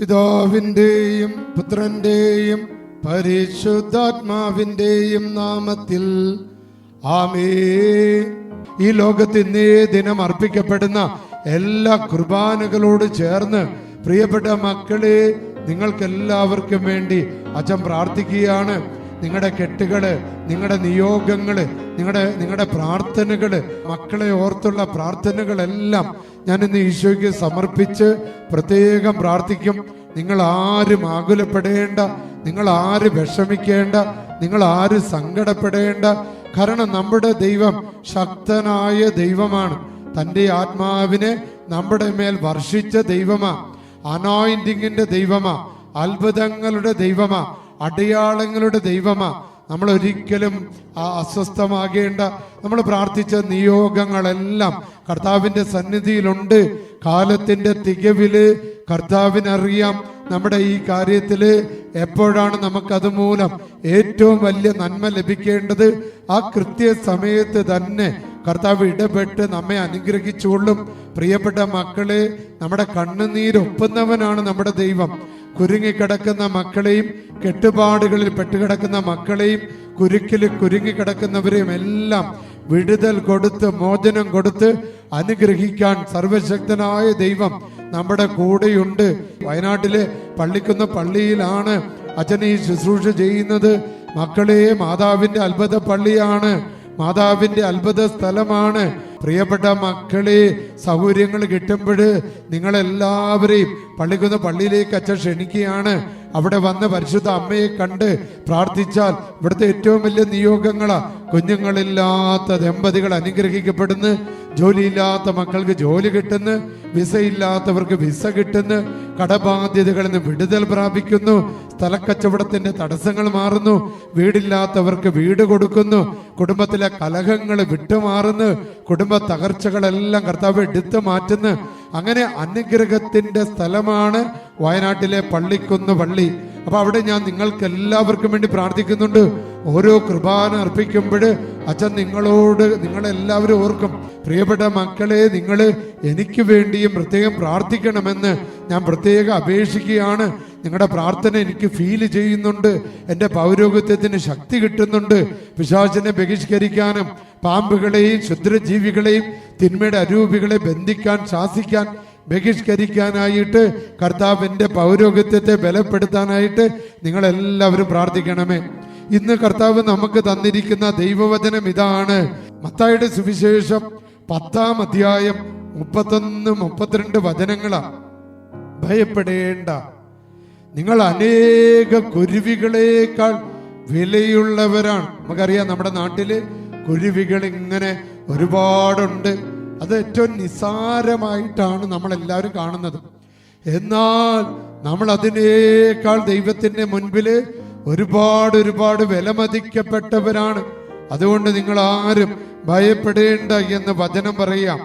പിതാവിന്റെയും പുത്രന്റെയും പരിശുദ്ധാത്മാവിന്റെയും നാമത്തിൽ. ആമേ ഈ ലോകത്ത് ഇന്നേ ദിനം അർപ്പിക്കപ്പെടുന്ന എല്ലാ കുർബാനകളോട് ചേർന്ന് പ്രിയപ്പെട്ട മക്കളെ നിങ്ങൾക്കെല്ലാവർക്കും വേണ്ടി അച്ഛൻ പ്രാർത്ഥിക്കുകയാണ്. നിങ്ങളുടെ കെട്ടുകൾ നിങ്ങളുടെ നിയോഗങ്ങൾ നിങ്ങളുടെ നിങ്ങളുടെ പ്രാർത്ഥനകൾ മക്കളെ ഓർത്തുള്ള പ്രാർത്ഥനകളെല്ലാം ഞാൻ ഇന്ന് ഈശോയ്ക്ക് സമർപ്പിച്ച് പ്രത്യേകം പ്രാർത്ഥിക്കും. നിങ്ങൾ ആരും ആകുലപ്പെടേണ്ട നിങ്ങൾ ആര് വിഷമിക്കേണ്ട നിങ്ങൾ ആര് സങ്കടപ്പെടേണ്ട. കാരണം നമ്മുടെ ദൈവം ശക്തനായ ദൈവമാണ്. തന്റെ ആത്മാവിനെ നമ്മുടെ മേൽ വർഷിച്ച ദൈവമാ. അനോയിന്റിങ്ങിന്റെ ദൈവമാ. അത്ഭുതങ്ങളുടെ ദൈവമാ. അടയാളങ്ങളുടെ ദൈവമാ. നമ്മൾ ഒരിക്കലും അസ്വസ്ഥമാകേണ്ട. നമ്മൾ പ്രാർത്ഥിച്ച നിയോഗങ്ങളെല്ലാം കർത്താവിന്റെ സന്നിധിയിലുണ്ട്. കാലത്തിന്റെ തികവിൽ കർത്താവിനറിയാം നമ്മുടെ ഈ കാര്യത്തിൽ എപ്പോഴാണ് നമുക്കത് മൂലം ഏറ്റവും വലിയ നന്മ ലഭിക്കേണ്ടത്. ആ കൃത്യ സമയത്ത് തന്നെ കർത്താവ് ഇടപെട്ട് നമ്മെ അനുഗ്രഹിച്ചുകൊള്ളും. പ്രിയപ്പെട്ട മക്കളെ നമ്മുടെ കണ്ണുനീരൊപ്പുന്നവനാണ് നമ്മുടെ ദൈവം. കുരുങ്ങിക്കിടക്കുന്ന മക്കളെയും കെട്ടുപാടുകളിൽ പെട്ടുകിടക്കുന്ന മക്കളെയും കുരുക്കിൽ കുരുങ്ങി കിടക്കുന്നവരെയും എല്ലാം വിടുതൽ കൊടുത്ത് മോചനം കൊടുത്ത് അനുഗ്രഹിക്കാൻ സർവശക്തനായ ദൈവം നമ്മുടെ കൂടെയുണ്ട്. വയനാട്ടിലെ പള്ളിക്കുന്ന പള്ളിയിലാണ് അച്ഛൻ ഈ ശുശ്രൂഷ ചെയ്യുന്നത്. മക്കളെ മാതാവിന്റെ അത്ഭുത പള്ളിയാണ്. മാതാവിന്റെ അത്ഭുത സ്ഥലമാണ്. പ്രിയപ്പെട്ട മക്കളെ സൗകര്യങ്ങൾ കിട്ടുമ്പോൾ നിങ്ങളെല്ലാവരെയും പള്ളിക്കുന്ന പള്ളിയിലേക്ക് അച്ഛൻ ക്ഷണിക്കുകയാണ്. അവിടെ വന്ന് പരിശുദ്ധ അമ്മയെ കണ്ട് പ്രാർത്ഥിച്ചാൽ ഇവിടുത്തെ ഏറ്റവും വലിയ നിയോഗങ്ങളാ. കുഞ്ഞുങ്ങളില്ലാത്ത ദമ്പതികൾ അനുഗ്രഹിക്കപ്പെടുന്നു. ജോലിയില്ലാത്ത മക്കൾക്ക് ജോലി കിട്ടുന്നു. വിസയില്ലാത്തവർക്ക് വിസ കിട്ടുന്നു. കടബാധ്യതകളിൽ നിന്ന് വിടുതൽ പ്രാപിക്കുന്നു. സ്ഥലക്കച്ചവടത്തിന്റെ തടസ്സങ്ങൾ മാറുന്നു. വീടില്ലാത്തവർക്ക് വീട് കൊടുക്കുന്നു. കുടുംബത്തിലെ കലഹങ്ങൾ വിട്ടുമാറുന്നു. കുടുംബ തകർച്ചകളെല്ലാം കർത്താവ് എടുത്തു മാറ്റുന്ന. അങ്ങനെ അനുഗ്രഹത്തിന്റെ സ്ഥലമാണ് വയനാട്ടിലെ പള്ളിക്കുന്ന് പള്ളി അപ്പൊ അവിടെ ഞാൻ നിങ്ങൾക്ക് എല്ലാവർക്കും വേണ്ടി പ്രാർത്ഥിക്കുന്നുണ്ട്. ഓരോ കൃപാന അർപ്പിക്കുമ്പോൾ അച്ഛൻ നിങ്ങളോട് നിങ്ങളെല്ലാവരും ഓർക്കും പ്രിയപ്പെട്ട മക്കളെ നിങ്ങൾ എനിക്ക് വേണ്ടിയും പ്രത്യേകം പ്രാർത്ഥിക്കണമെന്ന് ഞാൻ പ്രത്യേകം അപേക്ഷിക്കുകയാണ്. നിങ്ങളുടെ പ്രാർത്ഥന എനിക്ക് ഫീൽ ചെയ്യുന്നുണ്ട്. എന്റെ പൗരോഗത്യത്തിന് ശക്തി കിട്ടുന്നുണ്ട്. പിശാചിനെ ബഹിഷ്കരിക്കാനും പാമ്പുകളെയും ക്ഷുദ്രജീവികളെയും തിന്മയുടെ അരൂപികളെ ബന്ധിക്കാൻ ശാസിക്കാൻ ബഹിഷ്കരിക്കാനായിട്ട് കർത്താവിന്റെ പൗരോഗത്യത്തെ ബലപ്പെടുത്താനായിട്ട് നിങ്ങളെല്ലാവരും പ്രാർത്ഥിക്കണമേ. ഇന്ന് കർത്താവ് നമുക്ക് തന്നിരിക്കുന്ന ദൈവവചനം ഇതാണ്. മത്തായുടെ സുവിശേഷം പത്താം അധ്യായം മുപ്പത്തൊന്ന് മുപ്പത്തിരണ്ട് വചനങ്ങളാ. ഭയപ്പെടേണ്ട. നിങ്ങൾ അനേക കുരുവികളേക്കാൾ വിലയുള്ളവരാണ്. നമുക്കറിയാം നമ്മുടെ നാട്ടിൽ കുരുവികൾ ഇങ്ങനെ ഒരുപാടുണ്ട്. അത് ഏറ്റവും നിസാരമായിട്ടാണ് നമ്മൾ എല്ലാവരും കാണുന്നത്. എന്നാൽ നമ്മൾ അതിനേക്കാൾ ദൈവത്തിന്റെ മുൻപിൽ ഒരുപാട് ഒരുപാട് വിലമതിക്കപ്പെട്ടവരാണ്. അതുകൊണ്ട് നിങ്ങൾ ആരും ഭയപ്പെടേണ്ട എന്ന് വചനം പറയാം.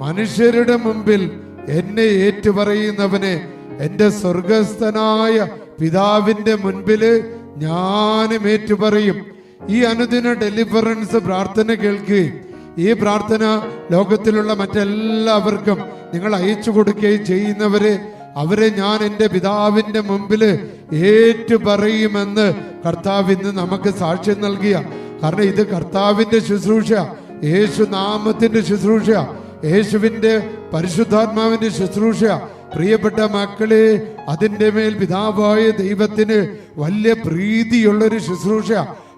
മനുഷ്യരുടെ മുമ്പിൽ എന്നെ ഏറ്റുപറയുന്നവനെ എന്റെ സ്വർഗസ്ഥനായ പിതാവിന്റെ മുൻപിൽ ഞാനും ഏറ്റുപറയും. ഈ അനുദിന ഡെലിവറൻസ് പ്രാർത്ഥന കേൾക്കുകയും ഈ പ്രാർത്ഥന ലോകത്തിലുള്ള മറ്റെല്ലാവർക്കും നിങ്ങൾ അയച്ചു കൊടുക്കുകയും ചെയ്യുന്നവരെ അവരെ ഞാൻ എന്റെ പിതാവിന്റെ മുമ്പിൽ ഏറ്റു പറയുമെന്ന് കർത്താവ് ഇന്ന് നമുക്ക് സാക്ഷ്യം നൽകിയ. കാരണം ഇത് കർത്താവിന്റെ ശുശ്രൂഷ യേശു നാമത്തിന്റെ ശുശ്രൂഷ യേശുവിന്റെ പരിശുദ്ധാത്മാവിന്റെ ശുശ്രൂഷ പ്രിയപ്പെട്ട മക്കളെ അതിന്റെ മേൽ പിതാവായ ദൈവത്തിന് വലിയ പ്രീതിയുള്ളൊരു ശുശ്രൂഷ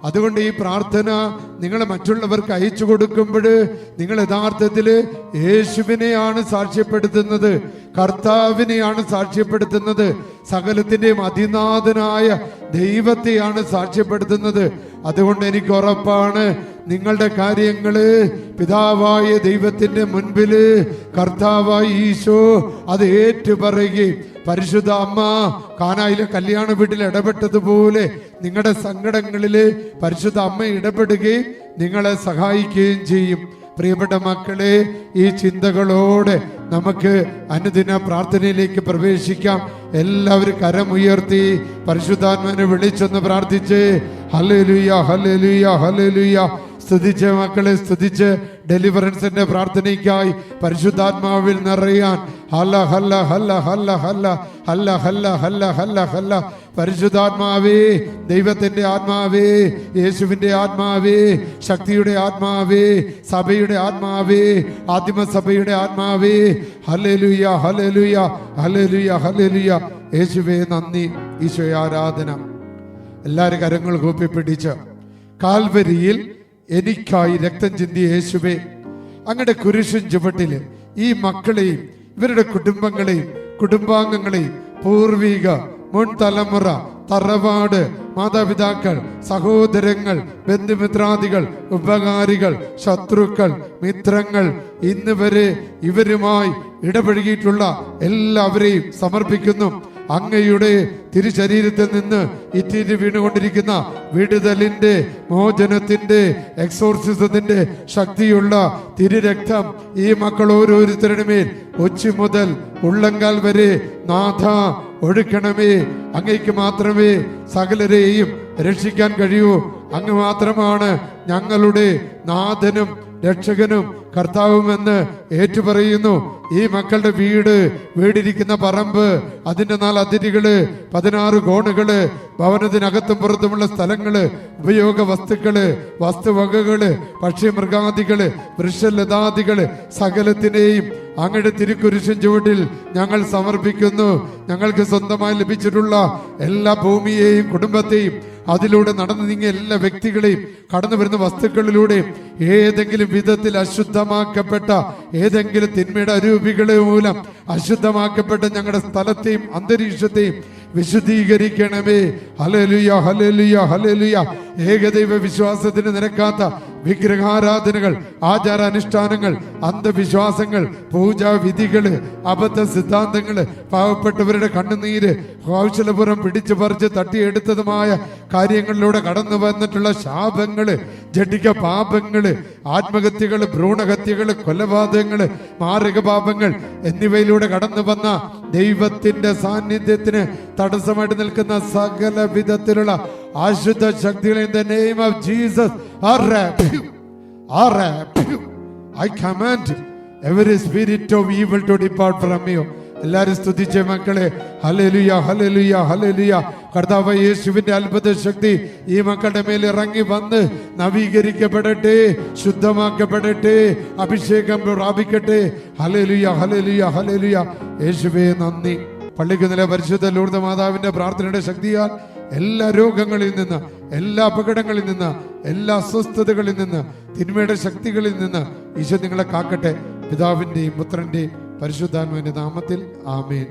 അതുകൊണ്ട് ഈ പ്രാർത്ഥന നിങ്ങൾ മറ്റുള്ളവർക്ക് അയച്ചു കൊടുക്കുമ്പോൾ നിങ്ങൾ യഥാർത്ഥത്തിൽ യേശുവിനെയാണ് സാക്ഷ്യപ്പെടുത്തുന്നത് കർത്താവിനെയാണ് സാക്ഷ്യപ്പെടുത്തുന്നത് സകലത്തിന്റെയും അതിനാഥനായ ദൈവത്തെയാണ് സാക്ഷ്യപ്പെടുത്തുന്നത്. അതുകൊണ്ട് എനിക്ക് ഉറപ്പാണ് നിങ്ങളുടെ കാര്യങ്ങൾ പിതാവായ ദൈവത്തിന്റെ മുൻപിൽ കർത്താവായ ഈശോ അത് ഏറ്റുപറയുകയും പരിശുദ്ധ അമ്മ കാനായിലെ കല്യാണ വീട്ടിൽ ഇടപെട്ടതുപോലെ നിങ്ങളുടെ സങ്കടങ്ങളിൽ പരിശുദ്ധ അമ്മ ഇടപെടുകയും നിങ്ങളെ സഹായിക്കുകയും ചെയ്യും. പ്രിയപ്പെട്ട മക്കളെ ഈ ചിന്തകളോടെ നമുക്ക് അനുദിന പ്രാർത്ഥനയിലേക്ക് പ്രവേശിക്കാം. എല്ലാവരും കരമുയർത്തി പരിശുദ്ധാത്മനെ വിളിച്ചൊന്ന് പ്രാർത്ഥിച്ച് ഹല്ലേലൂയ ഹല്ലേലൂയ ഹല്ലേലൂയ. സ്തുതിച്ച് മക്കളെ സ്തുതിച്ച് ഡെലിവറൻസിന്റെ പ്രാർത്ഥനയ്ക്കായി പരിശുദ്ധാത്മാവിൽ നിറയാൻ. ഹല്ല ഹല്ല ഹല്ല ഹല്ല ഹല്ല ഹല്ല ഹല്ല ഹല്ല ഹല്ല ഹല്ല. പരിശുദ്ധാത്മാവേ ദൈവത്തിന്റെ ആത്മാവേ യേശുവിന്റെ ആത്മാവേ ശക്തിയുടെ ആത്മാവേ സഭയുടെ ആത്മാവേ ആദിമസഭയുടെ ആത്മാവേ. ഹലലുയ ഹലലുയ ഹലലുയ ഹലലുയ യേശുവേ നന്ദി ഈശോ ആരാധന എല്ലാവരും കരങ്ങൾ കൂപ്പി പിടിച്ച് കാൽവരിയിൽ എനിക്കായി രക്തം ചിന്തിയ യേശുവേ അങ്ങയുടെ കുരിശും ചുവട്ടിൽ ഈ മക്കളെയും ഇവരുടെ കുടുംബങ്ങളെയും കുടുംബാംഗങ്ങളെയും പൂർവിക മുൻ തലമുറ തറവാട് മാതാപിതാക്കൾ സഹോദരങ്ങൾ ബന്ധുമിത്രാദികൾ ഉപകാരികൾ ശത്രുക്കൾ മിത്രങ്ങൾ ഇന്ന് വരെ ഇവരുമായി ഇടപഴകിയിട്ടുള്ള എല്ലാവരെയും സമർപ്പിക്കുന്നു. അങ്ങയുടെ തിരുശരീരത്തിൽ നിന്ന് ഇറ്റിറ്റ് വീണുകൊണ്ടിരിക്കുന്ന വിടുതലിന്റെ മോചനത്തിന്റെ എക്സോർസിസത്തിന്റെ ശക്തിയുള്ള തിരുരക്തം ഈ മക്കൾ ഓരോരുത്തരുടെ മേൽ ഉച്ച മുതൽ ഉള്ളങ്കാൽ വരെ നാഥ ഒഴുക്കണമേ. അങ്ങയ്ക്ക് മാത്രമേ സകലരെയും രക്ഷിക്കാൻ കഴിയൂ. അങ്ങ് മാത്രമാണ് ഞങ്ങളുടെ നാഥനും രക്ഷകനും കർത്താവുമെന്ന് ഏറ്റുപറയുന്നു. ഈ മക്കളുടെ വീട് വീടിരിക്കുന്ന പറമ്പ് അതിന്റെ നാല് അതിരുകൾ പതിനാറ് കോണുകൾ ഭവനത്തിനകത്തും പുറത്തുമുള്ള സ്ഥലങ്ങൾ ഉപയോഗ വസ്തുക്കൾ വസ്തുവകകൾ പക്ഷിമൃഗാദികൾ വൃക്ഷലതാദികൾ സകലത്തിനെയും അങ്ങയുടെ തിരുക്കുരിശൻ ചുവട്ടിൽ ഞങ്ങൾ സമർപ്പിക്കുന്നു. ഞങ്ങൾക്ക് സ്വന്തമായി ലഭിച്ചിട്ടുള്ള എല്ലാ ഭൂമിയെയും കുടുംബത്തെയും അതിലൂടെ നടന്നു നീങ്ങിയ എല്ലാ വ്യക്തികളെയും കടന്നു വരുന്ന വസ്തുക്കളിലൂടെയും ഏതെങ്കിലും വിധത്തിൽ അശുദ്ധമാക്കപ്പെട്ട ഏതെങ്കിലും തിന്മയുടെ അരൂപികളെ മൂലം അശുദ്ധമാക്കപ്പെട്ട ഞങ്ങളുടെ സ്ഥലത്തെയും അന്തരീക്ഷത്തെയും വിശുദ്ധീകരിക്കണമേ. ഹലലുയ ഹലലുയ ഹലലുയ ഏകദൈവ വിശ്വാസത്തിന് നിരക്കാത്ത വിഗ്രഹാരാധനകൾ ആചാരാനുഷ്ഠാനങ്ങൾ അന്ധവിശ്വാസങ്ങൾ പൂജാവിധികൾ അബദ്ധ സിദ്ധാന്തങ്ങൾ പാവപ്പെട്ടവരുടെ കണ്ണുനീര് കൗശലപുരം പിടിച്ചു പറിച്ച് തട്ടിയെടുത്തതുമായ കാര്യങ്ങളിലൂടെ കടന്നു വന്നിട്ടുള്ള ശാപങ്ങൾ ജഡിക പാപങ്ങൾ ആത്മഹത്യകൾ ഭ്രൂണഹത്യകൾ കൊലപാതകങ്ങൾ മാരക പാപങ്ങൾ എന്നിവയിലൂടെ കടന്നു വന്ന ദൈവത്തിന്റെ സാന്നിധ്യത്തിന് തടസ്സമായിട്ട് നിൽക്കുന്ന സകല വിധത്തിലുള്ള അശുദ്ധ ശക്തികളെ in the name of Jesus I command every spirit of evil to depart from you എല്ലാവരും സ്തുതിച്ച മക്കളെ ഹലലുയ ഹലലുയ ഹലലുയ കർത്താവ് യേശുവിന്റെ അത്ഭുത ശക്തി ഈ മക്കളുടെ മേൽ ഇറങ്ങി വന്ന് നവീകരിക്കപ്പെടട്ടെ ശുദ്ധമാക്കപ്പെടട്ടെ അഭിഷേകം പ്രാപിക്കട്ടെ. ഹലലുയ ഹലലുയ ഹലലുയ യേശുവേ നന്ദി. പള്ളിക്ക് നില പരിശുദ്ധ ലൂർദ മാതാവിന്റെ പ്രാർത്ഥനയുടെ ശക്തിയാൽ എല്ലാ രോഗങ്ങളിൽ നിന്ന് എല്ലാ അപകടങ്ങളിൽ നിന്ന് എല്ലാ അസ്വസ്ഥതകളിൽ നിന്ന് തിന്മയുടെ ശക്തികളിൽ നിന്ന് ഈശോ നിങ്ങളെ കാക്കട്ടെ. പിതാവിന്റെയും പുത്രന്റെയും പരിശുദ്ധാത്മാവിന്റെ നാമത്തിൽ ആമേൻ.